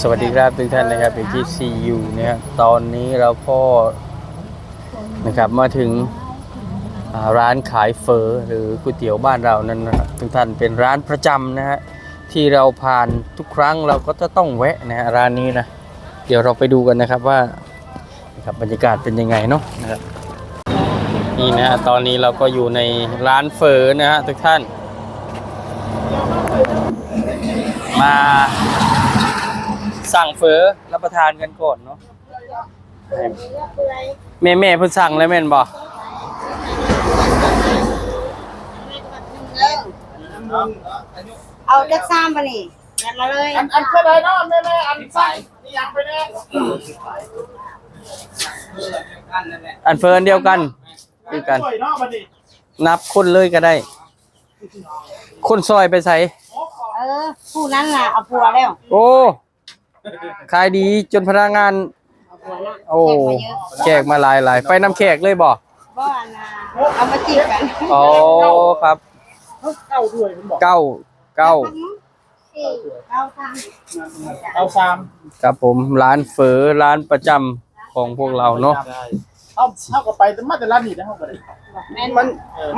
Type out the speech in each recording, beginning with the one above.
สวัสดีครับทุกท่านนะครับอยู่ที่ CU นะครับตอนนี้เราก็นะครับมาถึงร้านขายเฟอหรือก๋วยเตี๋ยวบ้านเรานั้นนะครับทุกท่านเป็นร้านประจำนะฮะที่เราผ่านทุกครั้งเราก็จะต้องแวะนะฮะร้านนี้นะเดี๋ยวเราไปดูกันนะครับว่านะครับบรรยากาศเป็นยังไงเนาะนะครับนี่นะฮะตอนนี้เราก็อยู่ในร้านเฟอนะฮะทุกท่าน มา สั่งเฟอรับประทานกันก่อนเนาะแม่แม่ๆเพิ่งสั่งแล้วแม่นบอกเอาจักซ้ำปะนี่ยัดมาเลยอันอันแค่ไหนเนาะแม่แม่อันใส่นี่ยังไปแน่อันเฟออันเดียวกันคือกันสวยเนาะบัดนี้นับคนเลยก็ได้ คนซอยไปใส่เออผู้นั้นล่ะเอาผัวแล้ว โอ้ ขายดีจนพนักงานเอาผัวนะโอ้แขกมาหลายหลายๆไปน้ำแขกเลยบ่บ่อันน่ะเอามาจีบกันอ๋อครับเก้าด้วยผมบอกเก้าเก้าสี่เอาทางเอาสามครับผมร้านเฟอร้านประจำของพวกเราเนาะเอาเท่ากับไปแต่มาแต่ร้านนี้นะเท่ากับเลยแม่นมัน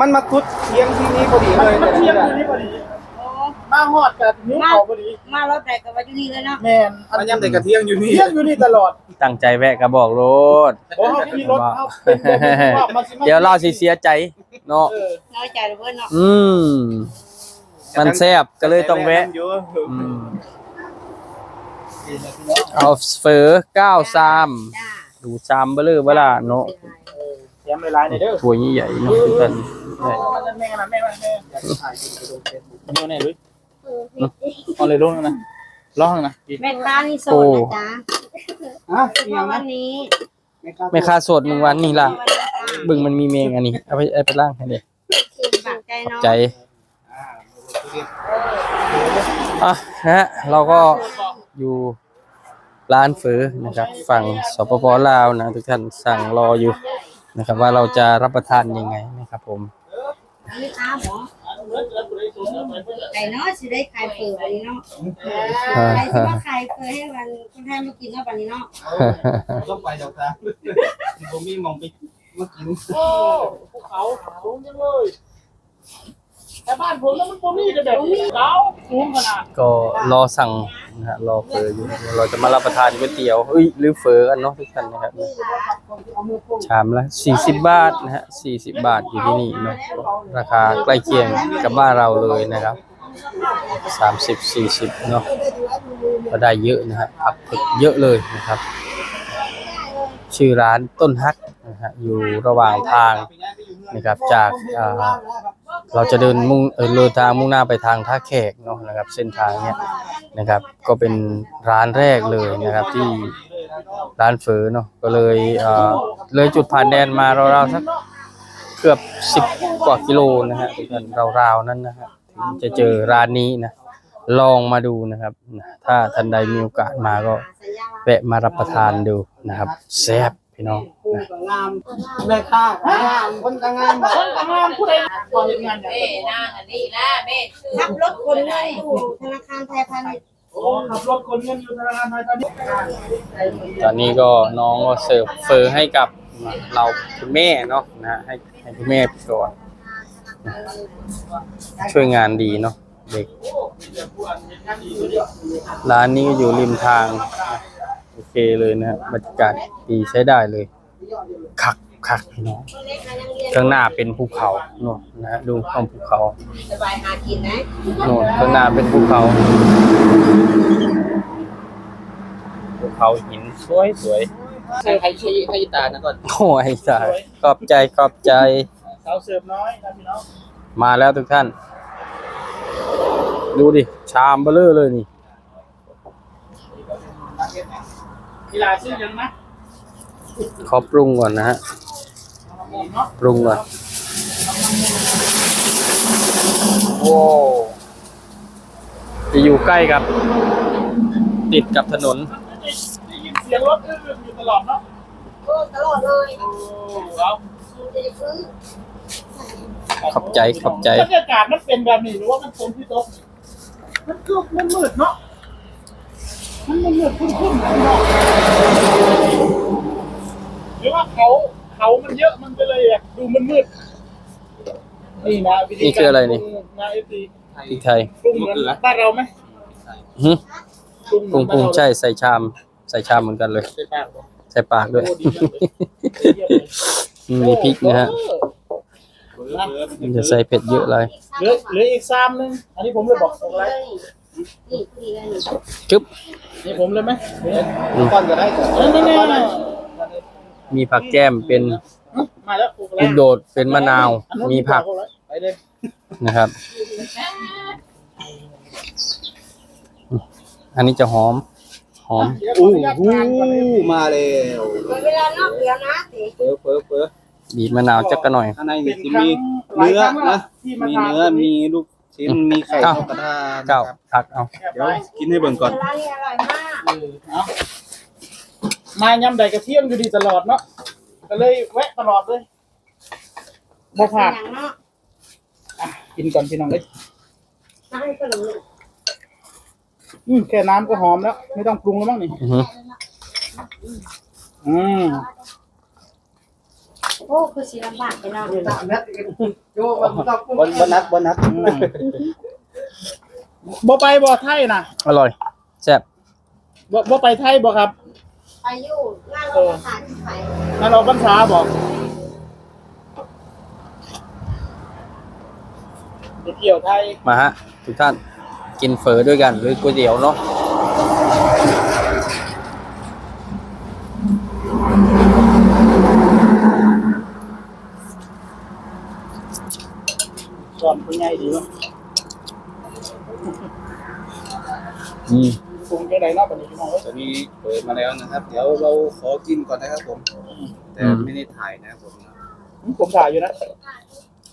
มันมาคุดเทียงที่นี่พอดีมันเลยมันเที่ยงอยู่นี่พอดีโอ้ มาฮอดกับนิ้วเขาพอดีมารถใดก็ว่าอยู่นี่เลยเนาะแมนอัมันนย่ำแต่กระเทียงอยู่นี่เที่ยงอยู่นี่ตลอดตั้งใจแวะก็บอกรถโอ้เขาขี่รถเขาเป็นบ่ว่ามาสิมาเดี๋ยวเราสิเสียใจเนาะเออน้อยใจเหลือเพิ่นเนาะอืมมันแซ่บก็เลยต้องแวะอยู่อืมเอาเฟอเก้าซามจ้าดูซามเบลอเวลาเนาะเออเตรียมหลายๆในเด้อถ้วยใหญ่ๆเนาะทุกท่านได้มันแม่นะแม่แม่แม่อยู่ไหนลุย เอาเลยลงนะร้องนะแม่ค้านี่โสดนะจ๊ะฮะเฉพาะวันนี้ไม่ค่าสดหนึ่งวันนี่ล่ะ บึงมันมีเมงอันนี้เอาไปเอาไปล่างให้เด็ฝากใจเนาะใจอะนะฮะเราก็อยู่ร้านเฟอนะครับ ฝั่งสปปลาวนะทุกท่านสั่งรออยู่นะครับ ว่าเราจะรับประทานยังไงนะครับผมนี่ค้าหมอ ไก่เนาะสิได้ขายเปิดวันนี้เนาะใครสิว่าขายเปิดให้วันคนไทยมากินเนาะวันนี้เนาะต้องไปดอกตาผมมีมองไปมากินโอ้ภูเขาสูงจังเลย แต่บ้านผมแล้วมันบ่มีแต่แบบนี้เขาสูงขนาดก็รอสั่งนะฮะรอเฟออยู่ เราจะมารับประทานก๋วยเตี๋ยวเอ้ยหรือเฟอกันเนาะทุกท่านนะครับ ชามละ40 บาทนะฮะ40 บาทอยู่ที่นี่เนาะราคาใกล้เคียงกับบ้านเราเลยนะครับ 30 40เนาะก็ได้เยอะนะฮะผักผ็ดเยอะเลยนะครับ ชื่อร้านต้นฮักนะฮะอยู่ระหว่างทางนะครับจากอ่า เราจะเดินมุ่งเออเดินทางมุ่งหน้าไปทางท่าแขกเนาะนะครับ เส้นทางเนี้ยนะครับ ก็เป็นร้านแรกเลยนะครับที่ร้านเฟอเนาะก็เลยเอ่อเลยจุดผ่านแดนมาราวๆสักเกือบสิบกว่ากิโลนะฮะทุกท่านราวๆนั้นนะฮะถึงจะเจอร้านนี้นะลองมาดูนะครับ ถ้าท่านใดมีโอกาสมาก็แวะมารับประทานดูนะครับแซ่บ พี่น้องนะงามแม่ค้างามคนก็งามคนทำงานผู้ใดก่อนเฮ็ดงานอย่างแม่นางอันนี้นะแม่ขับรถคนเงินอยู่ธนาคารไทยพาณิชย์โอ้ขับรถคนเงินอยู่ธนาคารไทยพาณิชย์ตอนนี้ก็น้องก็เสิร์ฟเฟอร์ให้กับเราคุณแม่เนาะนะฮะให้ให้คุณแม่ไปก่อนนะช่วยงานดีเนาะเด็ก ร้านนี้ก็อยู่ริมทางนะโอ เคเลยนะฮะบรรยากาศดีใช้ได้เลยคักคักพี่น้องข้างหน้าเป็นภูเขาเนาะนะฮะดูข้างภูเขาสบายหากินนะโน่นข้างหน้าเป็นภูเขาภูเขาหินสวยสวยใครใครช่วยให้ตานะก่อนโอ้ยสายขอบใจขอบใจสาวเสิร์ฟน้อยนะพี่น้องมาแล้วทุกท่าน ดูดิ ชามเบลอเลยนี่ กีฬาชื่อยังนะขอปรุงก่อนนะฮะเนาะปรุงก่อนโว้วจะอยู่ใกล้กับ ติดกับถนน ได้ยินเสียงรถอื้ออยู่ตลอดเนาะโอ้ตลอดเลยโอ้เอาจะได้ซื้อขอบใจขอบใจ บรรยากาศมันเป็นแบบนี้หรือว่ามันฝนที่ตกมันคือมันมืดเนาะ มันมันเหมือนคุ้นๆข้างนอกหรือว่าเขาเขามันเยอะมันก็เลยอะดูมันมืดนี่นะวิธีนี่คืออะไรนี่ ปงนะเอฟซีพริกไทยปรุงเหมือนบ้านเราไหมหึปรุงเหปรุมืงอนปรุงบ้านเราใช่ใส่ชาม ใส่ชามเหมือนกันเลยใส่ปากเหรอใส่ปากด้วย โอ้ดีมากเลยเยี่ยมเลยอืมมีพริกนะฮะโอ้นะมันจะใส่เผ็ดเยอะเลยเหลือเหลืออีกสามนึงอันนี้ผมเลยบอกอะไร นี่พี่เลยนี่จึ๊บ นี่ผมเลยไหมก้อนก็ได้แต่เออนี่นี่นี่มีผักแก้มเป็นมาแล้วปลูกอะไรลูกโดดเป็นมะนาวอันนู้นมีผักปลูอะไรไปเลยนะครับ อันนี้จะหอม หอมเดี๋ยวขออู้อนุญาตหูทานก่อนเลยมาแล้วเวลานอกเดียวนะสิเฟ้อเฟ้อเฟ้อบีบมะนาวจักกะหน่อยข้างในเป็นี่นสิครั้งมีหลายเนื้อครั้งแล้วนะที่มีทาเนื้อ มีลูก ชิ้นมีไข่เอ้านกกระทาเจ้านะครับทักเอาเดี๋เดี๋ยวกินให้เบิ่งก่อนร้านนี้อร่อยมากเออเอามายำใดกระเทียมอยู่ดีตลอดเนาะก็เลยแวะตลอดเลยบ่ผ่านอย่างเนาะอะกินก่อนพี่น้องเลยถ้าให้ขนมเนี่ยอืมแค่น้ำก็หอมแล้ว ไม่ต้องปรุงแล้วมั้งนี่อือหืออืม โอ้คือสีลำบากไปเนาะบนบนนัดบนนัดอืมบ่ไปบ่ไทยนะอร่อยแซ่บบ่บ่ไปไทยบ่ครับไปอยู่งานเราประสานไปนั่นเราบรรษาบ่ไปเที่ยวไทยมาฮะทุกท่านกินเฝอด้วยกันหรือก๋วยเตี๋ยวเนาะ ก่อนเป็นไงดีวะอืมปรุงจังไดเนาะบัดนี้พี่น้องเอ้ยตอนนี้เปิดมาแล้วนะครับ เดี๋ยวเราขอกินก่อนนะครับผม แต่ไม่ได้ถ่ายนะครับผมนะอืมผมถ่ายอยู่นะ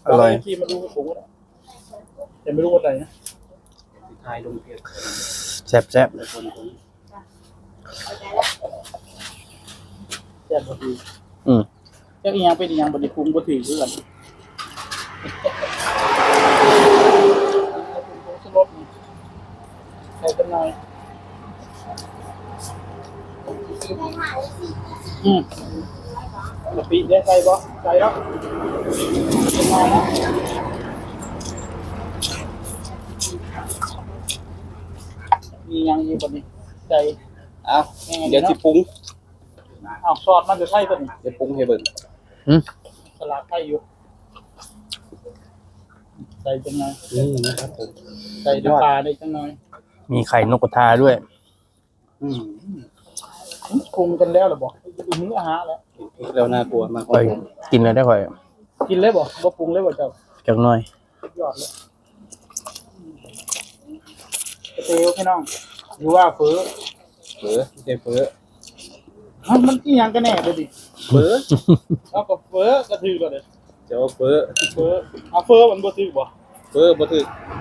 อร่อย ทีมาดูผมก็ได้แต่ไม่รู้ว่าอะไรนะถ่ายลงเพจแซ่บแซ่บแซ่บบ่ดีอืมจักอีหยังเป็นอีหยังบัดนี้ปรุงบ่ถือคือกันปรุงสลดนี่ ใส่กันหน่อยอืมกะปิได้ใส่บ่ใส่แล้วเป็นไงนะมีหยังอยู่บัดนี้ใส่เอาเดี๋ยวสิปรุงเอาซอสมันจะใช่ตัวนี้เดี๋ยวปรุงให้เบิ่งอืมสลัดไทยอยู่ใส่จังหน่อยนี่นะครับผมใส่น้ำปลาได้จังหน่อย มีไข่นกกระทาด้วย อืมปรุงกันแล้วเหรอบอกดูมื้ออาหารแล้วพริกแล้วน่ากลัวมากไปกินเลยได้ค่อยกินเลยบ่บ่ปรุงเลยบ่เจ้าจักหน่อยสุดยอดเลยกระเตียวพี่น้องหรือว่าเฟอเฟ้อไม่ใช่เฟ้อเอ้ามันอีหยังกันแน่เลยดิเฟ้อเอากับเฟอกระถือก่อนเลยเจ้าเฟ้อเฟอเอาเฟอมันบ่ถือบ่เฟ้อบ่ถึก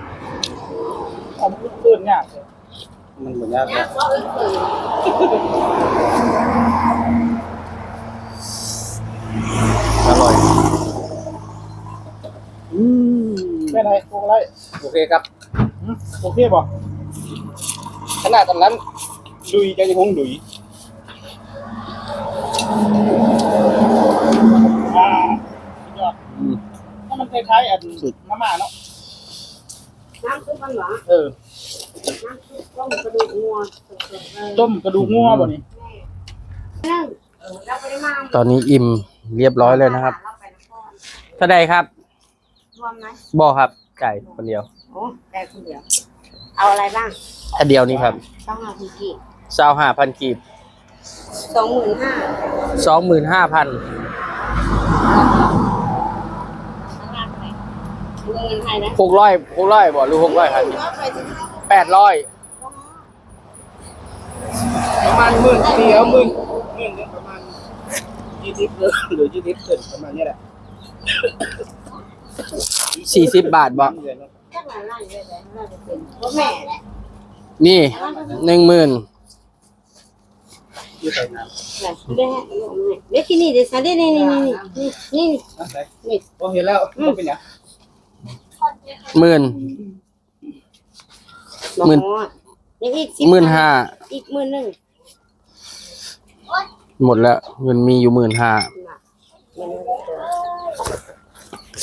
เอามันเอิ้นยากเลยมันบ่ยากเนี่ยนะก็เออเอออร่อย อืมแม่นไรปรุงอะไรโอเคครับหึโอเคบ่ขนาดตอนนั้นดุยจะยังคงดุยอ่าสุดยอดอืมถ้ามันคล้ายๆอันมาม่าเนาะ น้ำซุปมันหวานเออ น้ำซุปต้มกระดูกงัวสดๆเลยต้มกระดูกงัวบ่นี่นึ่งเราไปได้มาตอนนี้อิ่มเรียบร้อยเลยนะครับเราไปนครเท่าใดครับรวมไหมบ่ครับไก่คนเดียวโอ้แต่คนเดียว เอาอะไรบ้างอันเดียวนี้ครับต้องเอาคุกกี้ซาวห้าพันกีบสองหมื่นห้าสองหมื่นห้าพัน เงินไทยนะหกร้อยหกร้อยบ่หรือหกร้อยครับก็ไปถึงแปดร้อยประมาณหมื่นเดียวหมื่นหมื่นหนึ่งประมาณยี่สิบหรือหรือยี่สิบเกินประมาณนี้แหละสี่สิบบาทบ่แค่ไหนไล่เลยเลยน่าจะเป็นเพราะแม่แหละนี่หนึ่งหมื่นยี่ใส่น้แหละได้ให้ลูกแม่เด็กที่นี่เด็กสาวนี่นี่นี่นี่นี่ำน้ำใส่นี่ โอ้เห็นแล้วก็เป็นอย่าง หมื่นบอกหมื่นว่ายังอีกสิบหมื่นห้า อีกหมื่นหนึ่งหมดแล้ว เงินมีอยู่หมื่นห้าเงิน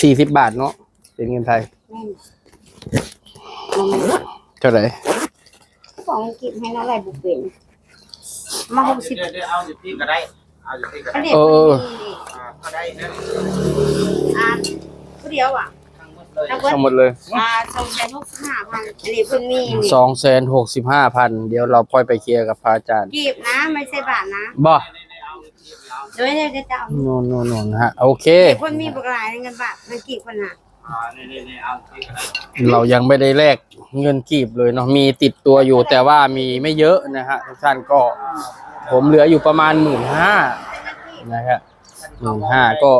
สี่สิบบาทเนาะเป็นเงินไทยแม่นมันเท่าไหร่ของอังกฤษให้น้องไรบุกเป็นมาหกสิบเดี๋ยวเอาอยู่ที่ก็ได้ เอาอยู่ที่ก็อันได้เด็กคนนี้อ่าก็ได้นะอ่าผู้เดียวอะ ทั้งหมดเลยทั้งเบิดทั้งหมดเลยอ่าสองแสนหกสิบห้าพันอันนี้เพิ่นมีนี่สองแสนหกสิบห้าพันเดี๋ยวเราค่อยไปเคลียร์กับพระอาจารย์กีบนะไม่ใช่บาทนะบ่เดี๋ยวเดี๋ยวจะเอาโน่นโน่นโน่นนะฮะโอเคเด็กคนมีปากหลายเงินบาทมันกีบคนน่ะอ่านี่นี่นี่เอาที่ก็ได้เรายังไม่ได้แลกเงินกีบเลยเนาะมีติดตัวอยู่แต่ว่ามีไม่เยอะนะฮะทุกท่านก็ ผมเหลืออยู่ประมาณหมื่นห้านะฮะหมื่นห้าก็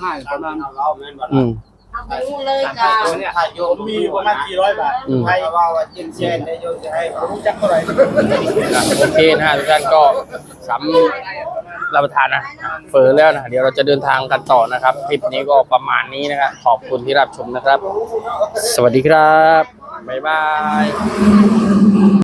ให้ประมาณเราแม่นบ่อืม เอาไปนู่นเลยจ้าตัวเนี่ยถ้าโยมมีอยู่ประมาณ400บาทอืมให้ว่าว่าเจนเชนได้โยมจะให้ผมรู้จักเท่าไหร่โอเคนะฮะทุกท่านก็สำรับประทานนะเฟอแล้วนะเดี๋ยวเราจะเดินทางกันต่อนะครับคลิปนี้ก็ประมาณนี้นะครับขอบคุณที่รับชมนะครับ สวัสดีครับบ๊ายบาย